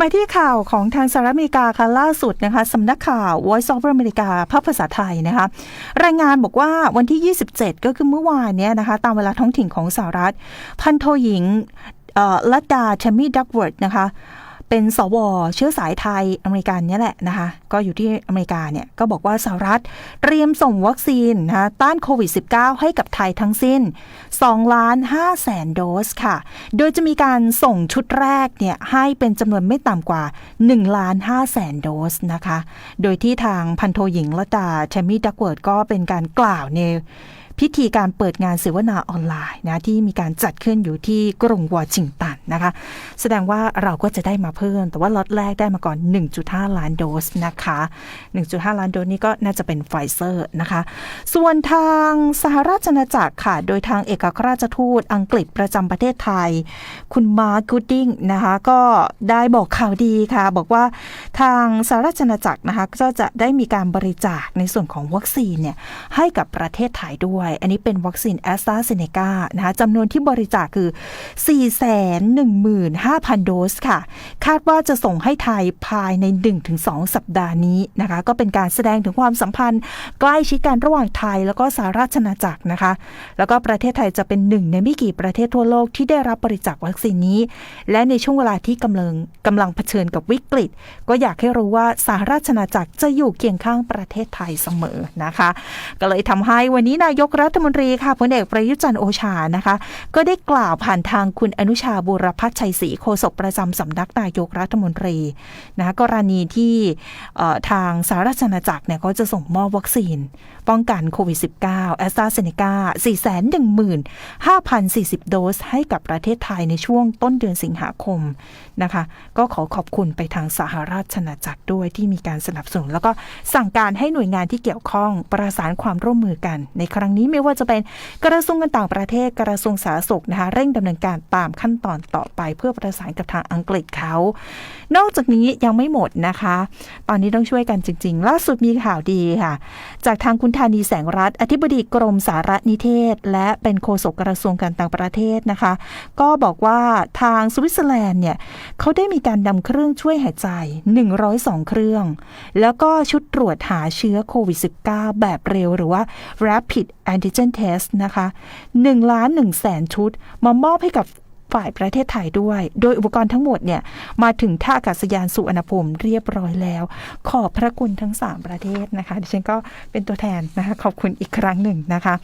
มาที่ข่าวของทางสหรัฐอเมริกาค่ะล่าสุดนะคะสำนักข่าว Voice of America ภาพภาษาไทยนะคะรายงานบอกว่าวันที่ 27 ก็คือเมื่อวานเนี้ยนะคะตามเวลาท้องถิ่นของสหรัฐ พันโทหญิงลัดดาเทมมี่ดักเวิร์ดนะคะ เป็นสวเชื้อสายไทยอเมริกันเนี่ยแหละนะคะก็อยู่ที่อเมริกาเนี่ยก็บอกว่าสหรัฐเตรียมส่งวัคซีนนะคะต้านโควิด -19 ให้กับไทยทั้งสิ้น2ล้าน5แสนโดสค่ะ โดยจะมีการส่งชุดแรกเนี่ยให้เป็นจำนวนไม่ต่ำกว่า1ล้าน5แสนโดสนะคะ โดยที่ทางพันโทหญิงละดาแชมมี่ดักเวิร์ดก็เป็นการกล่าวใน พิธีการเปิดงานเสวนาออนไลน์นะที่มีการจัดขึ้นอยู่ที่กรุงวอชิงตันนะคะ แสดงว่าเราก็จะได้มาเพิ่ม แต่ว่าล็อตแรกได้มาก่อน 1.5 ล้านโดสนะคะ 1.5 ล้านโดสนี้ก็น่าจะเป็นไฟเซอร์นะคะ ส่วนทางสหราชอาณาจักรค่ะ โดยทางเอกอัครราชทูตอังกฤษประจำประเทศไทย คุณมาร์กกูดดิ้งนะคะก็ได้บอกข่าวดีค่ะ บอกว่าทางสหราชอาณาจักรนะคะก็จะได้มีการบริจาคในส่วนของวัคซีนเนี่ยให้กับประเทศไทยด้วยอันนี้เป็นวัคซีนแอสตราเซเนกานะคะจำนวนที่บริจาคคือ 415,000 โดสค่ะ คาดว่าจะส่งให้ไทยภายใน 1-2 สัปดาห์นี้นะคะ ก็เป็นการแสดงถึงความสัมพันธ์ ใกล้ชิดกันระหว่างไทย แล้วก็สหราชอาจักรนะคะ แล้วก็ประเทศไทยจะเป็นหนึ่งในไม่กี่ประเทศทั่วโลกที่ได้รับบริจาควัคซีนนี้ และในช่วงเวลาที่กำลังกำลังเผชิญกับวิกฤต ก็อยากให้รู้ว่าสหราชอาณาจักรจะอยู่เคียงข้างประเทศไทยเสมอนะคะ ก็เลยทำให้วันนี้นายกรัฐมนตรีค่ะพลเอกประยุจันโอชานะคะ ก็ได้กล่าวผ่านทางคุณอนุชาบุรพัชชัยศรีโฆษกประจำสำนักนายกรัฐมนตรีนะะกรณีที่ทางสหราชอาณจักรเนี่ยเขาจะส่งมอบวัคซีน ป้องกันโควิด -19 แอสตราเซเนกา415,040 โดส ให้กับประเทศไทยในช่วงต้นเดือนสิงหาคมนะคะ ก็ขอขอบคุณไปทางสหราชอาณาจักรด้วยที่มีการสนับสนุน แล้วก็สั่งการให้หน่วยงานที่เกี่ยวข้องประสานความร่วมมือกันในครั้งนี้ไม่ว่าจะเป็นกระทรวงการต่างประเทศกระทรวงสาธารณสุขนะคะเร่งดำเนินการตามขั้นตอนต่อไป เพื่อประสานกับทางอังกฤษเขา นอกจากนี้ยังไม่หมดนะคะ ตอนนี้ต้องช่วยกันจริง ๆ ล่าสุดมีข่าวดีค่ะ จากทางคุณธานีแสงรัฐอธิบดีกรมสารนิเทศ และเป็นโฆษกกระทรวงการต่างประเทศนะคะ ก็บอกว่าทางสวิตเซอร์แลนด์เนี่ยเขาได้มีการนำเครื่องช่วยหายใจ 102 เครื่อง แล้วก็ชุดตรวจหาเชื้อโควิด -19 แบบเร็วหรือว่า rapid แอนติเจนเทสนะคะ1ล้าน1แสนชุด มามอบให้กับฝ่ายประเทศไทยด้วย โดยอุปกรณ์ทั้งหมดเนี่ยมาถึงท่าอากาศยานสุวรรณภูมิเรียบร้อยแล้ว ขอบพระคุณทั้ง 3 ประเทศนะคะ ดิฉันก็เป็นตัวแทนนะคะขอบคุณอีกครั้งหนึ่งนะคะ